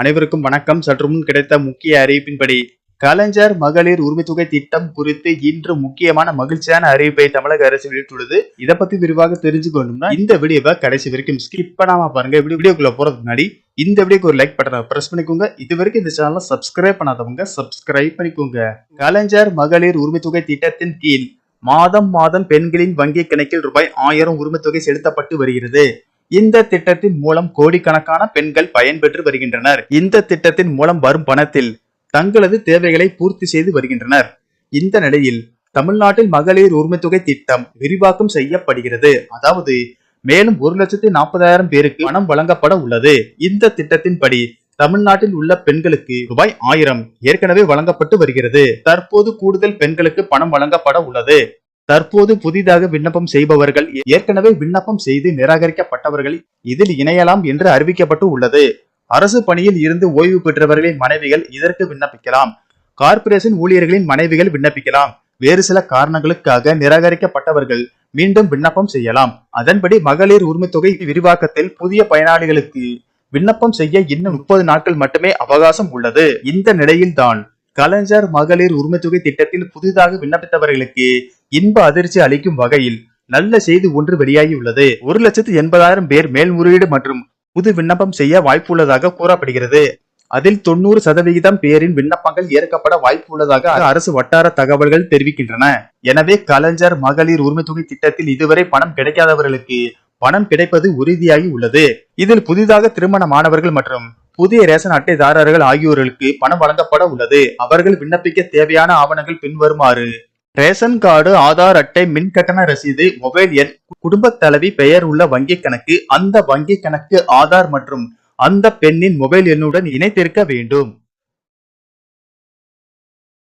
அனைவருக்கும் வணக்கம். சற்று முன் கிடைத்த முக்கிய அறிவிப்பின்படி கலைஞர் மகளிர் உரிமைத்தொகை திட்டம் குறித்து இன்று முக்கியமான மகிழ்ச்சியான அறிவிப்பை தமிழக அரசு வெளியிட்டுள்ளது. இதை பத்தி விரிவாக தெரிஞ்சுக்கணும்னா இந்த வீடியோவை கடைசி வரைக்கும் ஸ்கிப் பண்ணாம பாருங்க. இப்படி வீடியோக்குள்ள போறதுக்கு முன்னாடி இந்த வீடியோக்கு ஒரு லைக் பட்டனை பிரஸ் பண்ணிக்கோங்க. இது வரைக்கும் இந்த சேனலை சப்ஸ்கிரைப் பண்ணாதவங்க சப்ஸ்கிரைப் பண்ணிக்கோங்க. கலைஞர் மகளிர் உரிமைத்தொகை திட்டத்தின் கீழ் மாதம் மாதம் பெண்களின் வங்கி கணக்கில் ரூபாய் ஆயிரம் உரிமைத்தொகை செலுத்தப்பட்டு வருகிறது. இந்த திட்டத்தின் மூலம் கோடிக்கணக்கான பெண்கள் பயன்பெற்று வருகின்றனர். இந்த திட்டத்தின் மூலம் வரும் பணத்தில் தங்களது தேவைகளை பூர்த்தி செய்து வருகின்றனர். இந்த நிலையில் தமிழ்நாட்டில் மகளிர் உரிமை தொகை திட்டம் விரிவாக்கம் செய்யப்படுகிறது. அதாவது மேலும் ஒரு லட்சத்தி நாற்பதாயிரம் பேருக்கு பணம் வழங்கப்பட உள்ளது. இந்த திட்டத்தின்படி தமிழ்நாட்டில் உள்ள பெண்களுக்கு ரூபாய் ஆயிரம் ஏற்கனவே வழங்கப்பட்டு வருகிறது. தற்போது கூடுதல் பெண்களுக்கு பணம் வழங்கப்பட உள்ளது. தற்போது புதிதாக விண்ணப்பம் செய்பவர்கள் ஏற்கனவே விண்ணப்பம் செய்து நிராகரிக்கப்பட்டவர்கள் இதில் இணையலாம் என்று அறிவிக்கப்பட்டு உள்ளது. அரசு பணியில் இருந்து ஓய்வு பெற்றவர்களின் மனைவிகள் இதற்கு விண்ணப்பிக்கலாம். கார்ப்பரேஷன் ஊழியர்களின் மனைவிகள் விண்ணப்பிக்கலாம். வேறு சில காரணங்களுக்காக நிராகரிக்கப்பட்டவர்கள் மீண்டும் விண்ணப்பம் செய்யலாம். அதன்படி மகளிர் உரிமை தொகை விரிவாக்கத்தில் புதிய பயனாளிகளுக்கு விண்ணப்பம் செய்ய இன்னும் முப்பது நாட்கள் மட்டுமே அவகாசம் உள்ளது. இந்த நிலையில்தான் கலைஞர் மகளிர் உரிமைத்தொகை திட்டத்தில் புதிதாக விண்ணப்பித்தவர்களுக்கு இன்ப அதிர்ச்சி அளிக்கும் வகையில் நல்ல செய்தி ஒன்று வெளியாகியுள்ளது. ஒரு லட்சத்து எண்பதாயிரம் பேர் மேல்முறையீடு மற்றும் புது விண்ணப்பம் செய்ய வாய்ப்புள்ளதாக கூறப்படுகிறது. அதில் தொண்ணூறு சதவிகிதம் பேரின் விண்ணப்பங்கள் ஏற்கப்பட வாய்ப்பு உள்ளதாக அரசு வட்டார தகவல்கள் தெரிவிக்கின்றன. எனவே கலைஞர் மகளிர் உரிமை தொகை திட்டத்தில் இதுவரை பணம் கிடைக்காதவர்களுக்கு பணம் கிடைப்பது உறுதியாகி உள்ளது. இதில் புதிதாக திருமணமானவர்கள் மற்றும் புதிய ரேஷன் அட்டைதாரர்கள் ஆகியோர்களுக்கு பணம் வழங்கப்பட உள்ளது. அவர்கள் விண்ணப்பிக்க தேவையான ஆவணங்கள் பின்வருமாறு. ரேஷன் கார்டு ஆதார் அட்டை மின் கட்டண ரசீது மொபைல் எண் குடும்ப தலைவி பெயர் உள்ள வங்கி கணக்கு அந்த வங்கி கணக்கு ஆதார் மற்றும் அந்த பெண்ணின் மொபைல் எண்ணுடன் இணைத்திருக்க வேண்டும்.